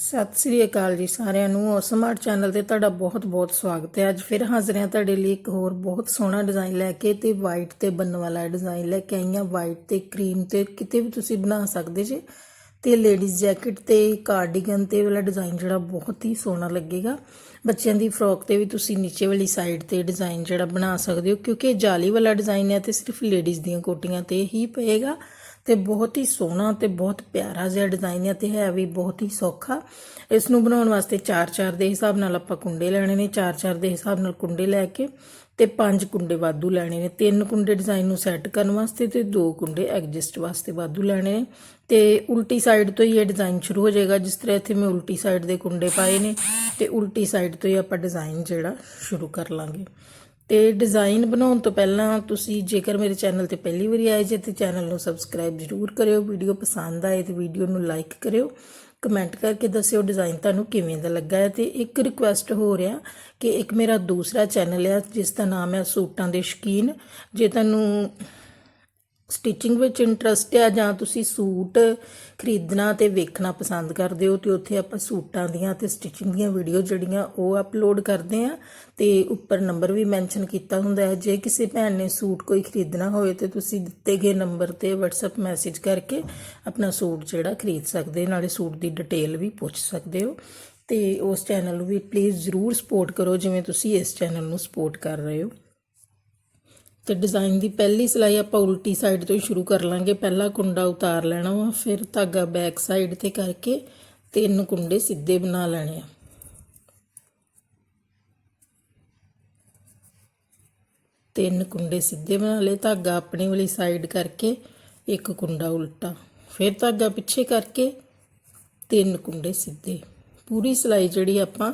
ਸਤਿ ਸ੍ਰੀ ਅਕਾਲ ਜੀ ਸਾਰਿਆਂ ਨੂੰ। ਸਮਾਰਟ ਚੈਨਲ ਤੇ ਤੁਹਾਡਾ ਬਹੁਤ-ਬਹੁਤ ਸਵਾਗਤ ਹੈ। ਅੱਜ ਫਿਰ ਹਾਜ਼ਰ ਹਾਂ ਤੁਹਾਡੇ ਲਈ ਇੱਕ ਹੋਰ ਬਹੁਤ ਸੋਹਣਾ ਡਿਜ਼ਾਈਨ ਲੈ ਕੇ ਤੇ ਵਾਈਟ ਤੇ ਬੰਨ ਵਾਲਾ ਡਿਜ਼ਾਈਨ ਲੈ ਕੇ ਆਈ ਹਾਂ। ਵਾਈਟ ਤੇ ਕਰੀਮ ਤੇ ਕਿਤੇ ਵੀ ਤੁਸੀਂ ਬਣਾ ਸਕਦੇ ਜੇ। ਤੇ ਲੇਡੀਜ਼ ਜੈਕਟ ਤੇ ਕਾਰਡੀਗਨ ਤੇ ਵਾਲਾ ਡਿਜ਼ਾਈਨ ਜਿਹੜਾ ਬਹੁਤ ਹੀ ਸੋਹਣਾ ਲੱਗੇਗਾ। ਬੱਚਿਆਂ ਦੀ ਫਰੋਕ ਤੇ ਵੀ ਤੁਸੀਂ ਨੀਚੇ ਵਾਲੀ ਸਾਈਡ ਤੇ ਡਿਜ਼ਾਈਨ ਜਿਹੜਾ ਬਣਾ ਸਕਦੇ ਹੋ। ਕਿਉਂਕਿ ਜਾਲੀ ਵਾਲਾ ਡਿਜ਼ਾਈਨ ਹੈ ਤੇ ਸਿਰਫ ਲੇਡੀਜ਼ ਦੀਆਂ ਕੋਟੀਆਂ ਤੇ ਹੀ ਪਏਗਾ। ਤੇ ਬਹੁਤ ਹੀ ਸੋਹਣਾ ਤੇ ਬਹੁਤ ਪਿਆਰਾ ਜਿਹਾ ਡਿਜ਼ਾਈਨ ਹੈ ਤੇ ਹੈ ਵੀ ਬਹੁਤ ਹੀ ਸੌਖਾ। ਇਸ ਨੂੰ ਬਣਾਉਣ ਵਾਸਤੇ 4-4 ਦੇ ਹਿਸਾਬ ਨਾਲ ਆਪਾਂ ਕੁੰਡੇ ਲੈਣੇ ਨੇ 4-4 ਦੇ ਹਿਸਾਬ ਨਾਲ ਕੁੰਡੇ ਲੈ ਕੇ ਤੇ ਪੰਜ ਕੁੰਡੇ ਵਾਧੂ ਲੈਣੇ ਨੇ। ਤਿੰਨ ਕੁੰਡੇ ਡਿਜ਼ਾਈਨ ਨੂੰ ਸੈੱਟ ਕਰਨ ਵਾਸਤੇ ਤੇ ਦੋ ਕੁੰਡੇ ਐਡਜਸਟ ਵਾਸਤੇ ਵਾਧੂ ਲੈਣੇ ਨੇ। ਤੇ ਉਲਟੀ ਸਾਈਡ ਤੋਂ ਹੀ ਇਹ ਡਿਜ਼ਾਈਨ ਸ਼ੁਰੂ ਹੋ ਜਾਏਗਾ, ਜਿਸ ਤਰ੍ਹਾਂ ਇੱਥੇ ਮੈਂ ਉਲਟੀ ਸਾਈਡ ਦੇ ਕੁੰਡੇ ਪਾਏ ਨੇ ਤੇ ਉਲਟੀ ਸਾਈਡ ਤੋਂ ਹੀ ਆਪਾਂ ਡਿਜ਼ਾਈਨ ਜਿਹੜਾ ਸ਼ੁਰੂ ਕਰ ਲਾਂਗੇ। ਤੇ ਡਿਜ਼ਾਈਨ ਬਣਾਉਣ ਤੋਂ ਪਹਿਲਾਂ ਤੁਸੀਂ ਜੇਕਰ ਮੇਰੇ ਚੈਨਲ ਤੇ ਪਹਿਲੀ ਵਾਰੀ ਆਏ ਜੇ ਤੇ ਚੈਨਲ ਨੂੰ ਸਬਸਕ੍ਰਾਈਬ ਜ਼ਰੂਰ ਕਰਿਓ ਵੀਡੀਓ ਪਸੰਦ ਆਏ ਤੇ ਵੀਡੀਓ ਨੂੰ ਲਾਈਕ ਕਰਿਓ। ਕਮੈਂਟ ਕਰਕੇ ਦੱਸਿਓ ਡਿਜ਼ਾਈਨ ਤੁਹਾਨੂੰ ਕਿਵੇਂ ਦਾ ਲੱਗਾ ਹੈ ਤੇ ਇੱਕ ਰਿਕੁਐਸਟ ਹੋ ਰਿਹਾ ਕਿ ਇੱਕ ਮੇਰਾ ਦੂਸਰਾ ਚੈਨਲ ਹੈ ਜਿਸ ਦਾ ਨਾਮ ਹੈ ਸੂਟਾਂ ਦੇ ਸ਼ਕੀਨ। ਜੇ ਤੁਹਾਨੂੰ ਸਟਿਚਿੰਗ ਵਿੱਚ ਇੰਟਰਸਟ ਹੈ ਜਾਂ ਤੁਸੀਂ ਸੂਟ ਖਰੀਦਣਾ ਤੇ ਵੇਖਣਾ ਪਸੰਦ ਕਰਦੇ ਹੋ ਤੇ ਉੱਥੇ ਆਪਾਂ ਸੂਟਾਂ ਦੀਆਂ ਤੇ ਸਟਿਚਿੰਗ ਦੀਆਂ ਵੀਡੀਓ ਜਿਹੜੀਆਂ ਉਹ ਅਪਲੋਡ ਕਰਦੇ ਆ ਤੇ ਉੱਪਰ ਨੰਬਰ ਵੀ ਮੈਂਸ਼ਨ ਕੀਤਾ ਹੁੰਦਾ ਹੈ। ਜੇ ਕਿਸੇ ਭੈਣ ਨੇ ਸੂਟ ਕੋਈ ਖਰੀਦਣਾ ਹੋਵੇ ਤੇ ਤੁਸੀਂ ਦਿੱਤੇ ਗਏ ਨੰਬਰ ਤੇ WhatsApp ਮੈਸੇਜ ਕਰਕੇ ਆਪਣਾ ਸੂਟ ਜਿਹੜਾ ਖਰੀਦ ਸਕਦੇ ਨਾਲੇ ਸੂਟ ਦੀ ਡਿਟੇਲ ਵੀ ਪੁੱਛ ਸਕਦੇ ਹੋ। ਤੇ ਉਸ ਚੈਨਲ ਨੂੰ ਵੀ ਪਲੀਜ਼ ਜ਼ਰੂਰ ਸਪੋਰਟ ਕਰੋ, ਜਿਵੇਂ ਤੁਸੀਂ ਇਸ ਚੈਨਲ ਨੂੰ ਸਪੋਰਟ ਕਰ ਰਹੇ ਹੋ। ਤੇ ਡਿਜ਼ਾਈਨ ਦੀ ਪਹਿਲੀ ਸਿਲਾਈ ਆਪਾਂ ਉਲਟੀ ਸਾਈਡ ਤੋਂ ਹੀ ਸ਼ੁਰੂ ਕਰ ਲਾਂਗੇ। ਪਹਿਲਾ ਕੁੰਡਾ ਉਤਾਰ ਲੈਣਾ ਵਾ, ਫਿਰ ਧਾਗਾ ਬੈਕ ਸਾਈਡ ਤੇ ਕਰਕੇ ਤਿੰਨ ਕੁੰਡੇ ਸਿੱਧੇ ਬਣਾ ਲੈਣੇ ਆ। ਤਿੰਨ ਕੁੰਡੇ ਸਿੱਧੇ ਬਣਾ ਲਏ, ਧਾਗਾ ਆਪਣੀ ਵਾਲੀ ਸਾਈਡ ਕਰਕੇ ਇੱਕ ਕੁੰਡਾ ਉਲਟਾ। ਫਿਰ ਧਾਗਾ ਪਿੱਛੇ ਕਰਕੇ ਤਿੰਨ ਕੁੰਡੇ ਸਿੱਧੇ। ਪੂਰੀ ਸਿਲਾਈ ਜਿਹੜੀ ਆਪਾਂ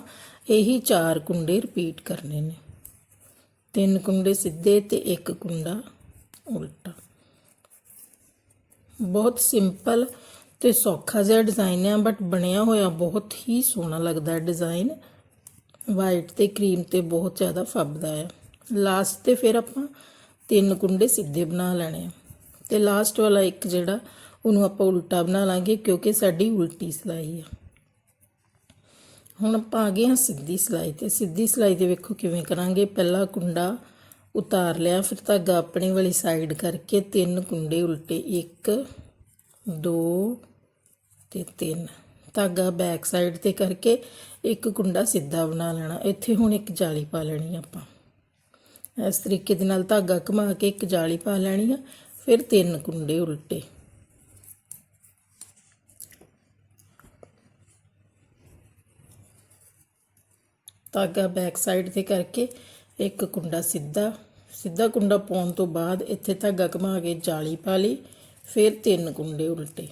ਇਹੀ ਚਾਰ ਕੁੰਡੇ ਰਿਪੀਟ ਕਰਨੇ ਨੇ। ਤਿੰਨ ਕੁੰਡੇ ਸਿੱਧੇ ਤੇ ਇੱਕ ਕੁੰਡਾ ਉਲਟਾ। ਬਹੁਤ ਸਿੰਪਲ ਤੇ ਸੌਖਾ ਜਿਹਾ ਡਿਜ਼ਾਈਨ ਹੈ ਬਟ ਬਣਿਆ ਹੋਇਆ ਬਹੁਤ ਹੀ ਸੋਹਣਾ ਲੱਗਦਾ ਹੈ ਡਿਜ਼ਾਈਨ ਵਾਈਟ ਤੇ ਕਰੀਮ ਤੇ ਬਹੁਤ ਜ਼ਿਆਦਾ ਫੱਬਦਾ ਹੈ। ਲਾਸਟ ਤੇ ਫਿਰ ਆਪਾਂ ਤਿੰਨ ਕੁੰਡੇ ਸਿੱਧੇ ਬਣਾ ਲੈਣੇ ਆ। ਤੇ ਲਾਸਟ ਵਾਲਾ ਇੱਕ ਜਿਹੜਾ, ਉਹਨੂੰ ਆਪਾਂ ਉਲਟਾ ਬਣਾ ਲਾਂਗੇ ਕਿਉਂਕਿ ਸਾਡੀ ਉਲਟੀ ਸਿਲਾਈ ਆ। ਹੁਣ ਆਪਾਂ ਆ ਗਏ ਹਾਂ ਸਿੱਧੀ ਸਿਲਾਈ ਤੇ। ਸਿੱਧੀ ਸਿਲਾਈ ਦੇ ਵੇਖੋ ਕਿਵੇਂ ਕਰਾਂਗੇ। ਪਹਿਲਾ ਕੁੰਡਾ ਉਤਾਰ ਲਿਆ। ਫਿਰ ਧਾਗਾ ਆਪਣੀ ਵਾਲੀ ਸਾਈਡ ਕਰਕੇ ਤਿੰਨ ਕੁੰਡੇ ਉਲਟੇ। 1 2 ਤੇ 3 ਧਾਗਾ ਬੈਕ ਸਾਈਡ ਤੇ ਕਰਕੇ ਇੱਕ ਕੁੰਡਾ ਸਿੱਧਾ ਬਣਾ ਲੈਣਾ। ਇੱਥੇ ਹੁਣ ਇੱਕ ਜਾਲੀ ਪਾ ਲੈਣੀ ਆਪਾਂ। ਇਸ ਤਰੀਕੇ ਦੇ ਨਾਲ ਧਾਗਾ ਘੁਮਾ ਕੇ ਇੱਕ ਜਾਲੀ ਪਾ ਲੈਣੀ ਆ। ਫਿਰ ਤਿੰਨ ਕੁੰਡੇ ਉਲਟੇ। ਧਾਗਾ ਬੈਕ ਸਾਈਡ ਤੇ ਕਰਕੇ ਇੱਕ ਕੁੰਡਾ ਸਿੱਧਾ ਸਿੱਧਾ ਕੁੰਡਾ ਪਾਉਣ ਤੋਂ ਬਾਅਦ ਇੱਥੇ ਧਾਗਾ ਘੁਮਾ ਕੇ ਜਾਲੀ ਪਾ ਲਈ, ਫਿਰ ਤਿੰਨ ਕੁੰਡੇ ਉਲਟੇ।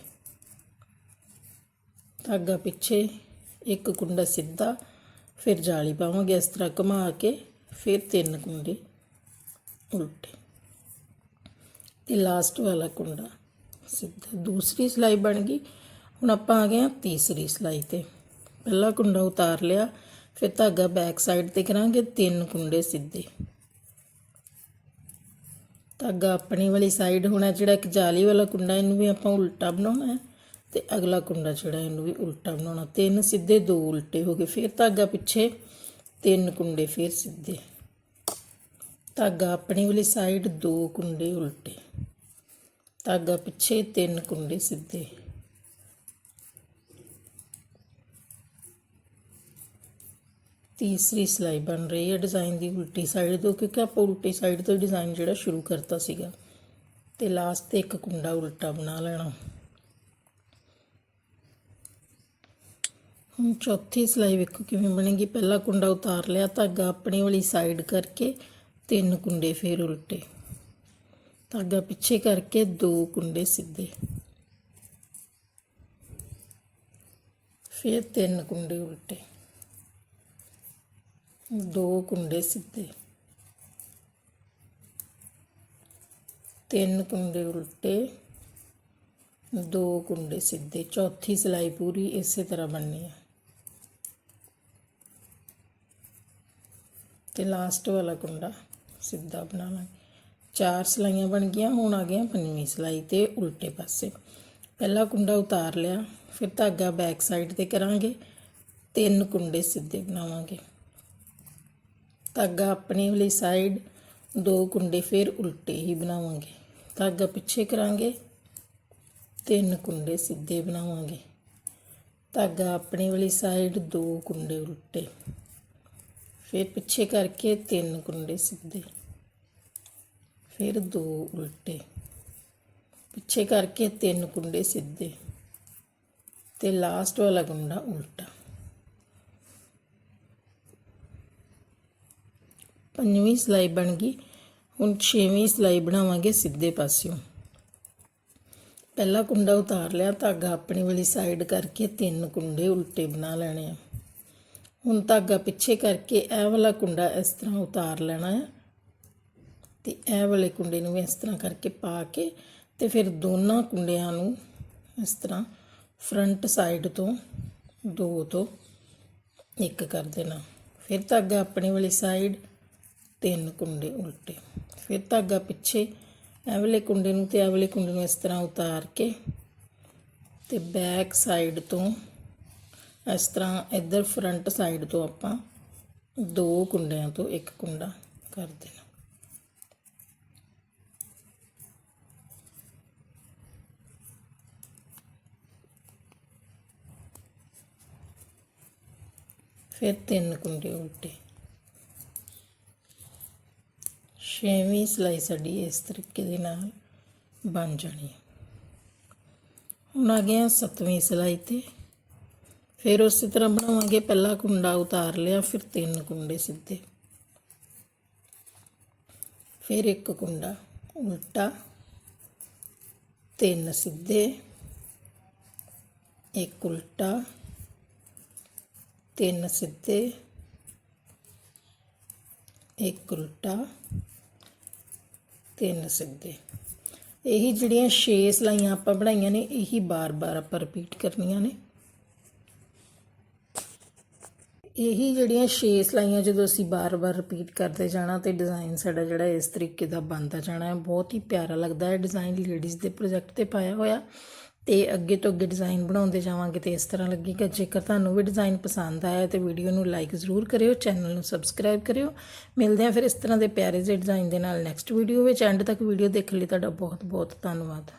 ਧਾਗਾ ਪਿੱਛੇ ਇੱਕ ਕੁੰਡਾ ਸਿੱਧਾ, ਫਿਰ ਜਾਲੀ ਪਾਵਾਂਗੇ ਇਸ ਤਰ੍ਹਾਂ ਘੁਮਾ ਕੇ, ਫਿਰ ਤਿੰਨ ਕੁੰਡੇ ਉਲਟੇ। ਤੇ ਲਾਸਟ ਵਾਲਾ ਕੁੰਡਾ ਸਿੱਧਾ ਦੂਸਰੀ ਸਿਲਾਈ ਬਣ ਗਈ। ਹੁਣ ਆਪਾਂ ਆ ਗਏ ਆ ਤੀਸਰੀ ਸਿਲਾਈ ਤੇ। ਪਹਿਲਾ ਕੁੰਡਾ ਉਤਾਰ ਲਿਆ। ਫਿਰ ਧਾਗਾ ਬੈਕ ਸਾਈਡ ਤੇ ਕਰਾਂਗੇ, ਤਿੰਨ ਕੁੰਡੇ ਸਿੱਧੇ। ਧਾਗਾ ਆਪਣੀ ਵਾਲੀ ਸਾਈਡ ਹੋਣਾ ਜਿਹੜਾ ਇੱਕ ਜਾਲੀ ਵਾਲਾ ਕੁੰਡਾ, ਇਹਨੂੰ ਵੀ ਆਪਾਂ ਉਲਟਾ ਬਣਾਉਣਾ ਹੈ ਤੇ ਅਗਲਾ ਕੁੰਡਾ ਜਿਹੜਾ ਇਹਨੂੰ ਵੀ ਉਲਟਾ ਬਣਾਉਣਾ। ਤਿੰਨ ਸਿੱਧੇ, ਦੋ ਉਲਟੇ ਹੋ ਗਏ, ਫਿਰ ਧਾਗਾ ਪਿੱਛੇ ਤਿੰਨ ਕੁੰਡੇ ਫਿਰ ਸਿੱਧੇ। ਧਾਗਾ ਆਪਣੀ ਵਾਲੀ ਸਾਈਡ ਦੋ ਕੁੰਡੇ ਉਲਟੇ। ਧਾਗਾ ਪਿੱਛੇ ਤਿੰਨ ਕੁੰਡੇ ਸਿੱਧੇ। ਤੀਸਰੀ ਸਿਲਾਈ ਬਣ ਰਹੀ ਹੈ ਡਿਜ਼ਾਈਨ ਦੀ ਉਲਟੀ ਸਾਈਡ ਤੋਂ, ਕਿਉਂਕਿ ਆਪਾਂ ਉਲਟੀ ਸਾਈਡ ਤੋਂ ਡਿਜ਼ਾਈਨ ਜਿਹੜਾ ਸ਼ੁਰੂ ਕਰਤਾ ਸੀਗਾ। ਤੇ ਲਾਸਟ ਤੇ ਇੱਕ ਕੁੰਡਾ ਉਲਟਾ ਬਣਾ ਲੈਣਾ। ਹੁਣ ਚੌਥੀ ਸਿਲਾਈ ਵੇਖੋ ਕਿਵੇਂ ਬਣੇਗੀ। ਪਹਿਲਾ ਕੁੰਡਾ ਉਤਾਰ ਲਿਆ, ਧਾਗਾ ਆਪਣੀ ਵਾਲੀ ਸਾਈਡ ਕਰਕੇ ਤਿੰਨ ਕੁੰਡੇ ਫੇਰ ਉਲਟੇ। ਧਾਗਾ ਪਿੱਛੇ ਕਰਕੇ ਦੋ ਕੁੰਡੇ ਸਿੱਧੇ। ਫਿਰ ਤਿੰਨ ਕੁੰਡੇ ਉਲਟੇ। ਦੋ ਕੁੰਡੇ ਸਿੱਧੇ ਤਿੰਨ ਕੁੰਡੇ ਉਲਟੇ ਦੋ ਕੁੰਡੇ ਸਿੱਧੇ ਚੌਥੀ ਸਿਲਾਈ ਪੂਰੀ ਇਸੇ ਤਰ੍ਹਾਂ ਬਣਨੀ ਹੈ ਤੇ ਲਾਸਟ ਵਾਲਾ ਕੁੰਡਾ ਸਿੱਧਾ ਬਣਾ ਲਾਂਗੇ ਚਾਰ ਸਿਲਾਈਆਂ ਬਣ ਗਈਆਂ ਹੁਣ ਆ ਗਿਆ ਪੰਜਵੀਂ ਸਿਲਾਈ ਤੇ ਉਲਟੇ ਪਾਸੇ ਪਹਿਲਾ ਕੁੰਡਾ ਉਤਾਰ ਲਿਆ ਫਿਰ ਧਾਗਾ ਬੈਕ ਸਾਈਡ ਤੇ ਕਰਾਂਗੇ ਤਿੰਨ ਕੁੰਡੇ ਸਿੱਧੇ ਬਣਾਵਾਂਗੇ ਧਾਗਾ ਆਪਣੀ ਵਾਲੀ ਸਾਈਡ ਦੋ ਕੁੰਡੇ ਫਿਰ ਉਲਟੇ ਹੀ ਬਣਾਵਾਂਗੇ। ਧਾਗਾ ਪਿੱਛੇ ਕਰਾਂਗੇ, ਤਿੰਨ ਕੁੰਡੇ ਸਿੱਧੇ ਬਣਾਵਾਂਗੇ। ਧਾਗਾ ਆਪਣੀ ਵਾਲੀ ਸਾਈਡ ਦੋ ਕੁੰਡੇ ਉਲਟੇ, ਫਿਰ ਪਿੱਛੇ ਕਰਕੇ ਤਿੰਨ ਕੁੰਡੇ ਸਿੱਧੇ, ਫਿਰ ਦੋ ਉਲਟੇ, ਪਿੱਛੇ ਕਰਕੇ ਤਿੰਨ ਕੁੰਡੇ ਸਿੱਧੇ ਤੇ ਲਾਸਟ ਵਾਲਾ ਕੁੰਡਾ ਉਲਟਾ। ਪੰਜਵੀਂ ਸਲਾਈ ਬਣ ਗਈ। ਹੁਣ ਛੇਵੀਂ ਸਲਾਈ ਬਣਾਵਾਂਗੇ ਸਿੱਧੇ ਪਾਸਿਓਂ। ਪਹਿਲਾ ਕੁੰਡਾ ਉਤਾਰ ਲਿਆ, ਧਾਗਾ ਆਪਣੀ ਵਾਲੀ ਸਾਈਡ ਕਰਕੇ ਤਿੰਨ ਕੁੰਡੇ ਉਲਟੇ ਬਣਾ ਲੈਣੇ ਆ। ਹੁਣ ਧਾਗਾ ਪਿੱਛੇ ਕਰਕੇ ਇਹ ਵਾਲਾ ਕੁੰਡਾ ਇਸ ਤਰ੍ਹਾਂ ਉਤਾਰ ਲੈਣਾ ਹੈ ਤੇ ਇਹ ਵਾਲੇ ਕੁੰਡੇ ਨੂੰ ਵੀ ਇਸ ਤਰ੍ਹਾਂ ਕਰਕੇ ਪਾ ਕੇ ਤੇ ਫਿਰ ਦੋਨਾਂ ਕੁੰਡਿਆਂ ਨੂੰ ਇਸ ਤਰ੍ਹਾਂ ਫਰੰਟ ਸਾਈਡ ਤੋਂ ਦੋ ਤੋਂ ਇੱਕ ਕਰ ਦੇਣਾ। ਫਿਰ ਧਾਗਾ ਆਪਣੀ ਵਾਲੀ ਸਾਈਡ ਤਿੰਨ ਕੁੰਡੇ ਉਲਟੇ। ਫਿਰ ਧਾਗਾ ਪਿੱਛੇ ਇਹ ਵਾਲੇ ਕੁੰਡੇ ਨੂੰ ਤੇ ਇਹ ਵਾਲੇ ਕੁੰਡੇ ਨੂੰ ਇਸ ਤਰ੍ਹਾਂ ਉਤਾਰ ਕੇ ਤੇ ਬੈਕ ਸਾਈਡ ਤੋਂ ਇਸ ਤਰ੍ਹਾਂ ਇੱਧਰ ਫਰੰਟ ਸਾਈਡ ਤੋਂ ਆਪਾਂ ਦੋ ਕੁੰਡਿਆਂ ਤੋਂ ਇੱਕ ਕੁੰਡਾ ਕਰ ਦੇਣਾ। ਫਿਰ ਤਿੰਨ ਕੁੰਡੇ ਉਲਟੇ। ਛੇਵੀਂ ਸਲਾਈ ਸਾਡੀ ਇਸ ਤਰੀਕੇ ਦੇ ਨਾਲ ਬਣ ਜਾਣੀ ਹੈ। ਹੁਣ ਆ ਗਿਆ ਸੱਤਵੀਂ ਸਲਾਈ ਤੇ। ਫਿਰ ਉਸੇ ਤਰ੍ਹਾਂ ਬਣਾਵਾਂਗੇ, ਪਹਿਲਾ ਕੁੰਡਾ ਉਤਾਰ ਲਿਆ, ਫਿਰ ਤਿੰਨ ਕੁੰਡੇ ਸਿੱਧੇ। ਫਿਰ ਇੱਕ ਕੁੰਡਾ ਉਲਟਾ, ਤਿੰਨ ਸਿੱਧੇ, ਇੱਕ ਉਲਟਾ, ਤਿੰਨ ਸਿੱਧੇ, ਇੱਕ ਉਲਟਾ ਤਿੰਨ ਸਿੱਧੇ। ਇਹੀ ਜਿਹੜੀਆਂ 6 ਸਲਾਈਆਂ ਆਪਾਂ ਬਣਾਈਆਂ ਨੇ, ਇਹੀ ਬਾਰ-ਬਾਰ ਆਪਾਂ ਰਿਪੀਟ ਕਰਨੀਆਂ ਨੇ। ਇਹੀ ਜਿਹੜੀਆਂ 6 ਸਲਾਈਆਂ ਜਦੋਂ ਅਸੀਂ ਬਾਰ-ਬਾਰ ਰਿਪੀਟ ਕਰਦੇ ਜਾਣਾ ਤੇ ਡਿਜ਼ਾਈਨ ਸਾਡਾ ਜਿਹੜਾ ਇਸ ਤਰੀਕੇ ਦਾ ਬਣਦਾ ਜਾਣਾ ਹੈ, ਬਹੁਤ ਹੀ ਪਿਆਰਾ ਲੱਗਦਾ ਹੈ। ਡਿਜ਼ਾਈਨ ਲੇਡੀਜ਼ ਦੇ ਪ੍ਰੋਜੈਕਟ ਤੇ ਪਾਇਆ ਹੋਇਆ। ਤੇ ਅੱਗੇ ਤੋਂ ਅੱਗੇ ਡਿਜ਼ਾਈਨ ਬਣਾਉਂਦੇ ਜਾਵਾਂਗੇ ਤੇ ਇਸ ਤਰ੍ਹਾਂ ਲੱਗੇਗਾ ਜੇਕਰ ਤੁਹਾਨੂੰ ਵੀ ਡਿਜ਼ਾਈਨ ਪਸੰਦ ਆਇਆ ਤੇ ਵੀਡੀਓ ਨੂੰ ਲਾਈਕ ਜ਼ਰੂਰ ਕਰਿਓ ਚੈਨਲ ਨੂੰ ਸਬਸਕ੍ਰਾਈਬ ਕਰਿਓ। ਮਿਲਦੇ ਹਾਂ ਫਿਰ ਇਸ ਤਰ੍ਹਾਂ ਦੇ ਪਿਆਰੇ ਜਿਹੇ ਡਿਜ਼ਾਈਨ ਦੇ ਨਾਲ ਨੈਕਸਟ ਵੀਡੀਓ ਵਿੱਚ। ਐਂਡ ਤੱਕ ਵੀਡੀਓ ਦੇਖਣ ਲਈ ਤੁਹਾਡਾ ਬਹੁਤ ਬਹੁਤ ਧੰਨਵਾਦ।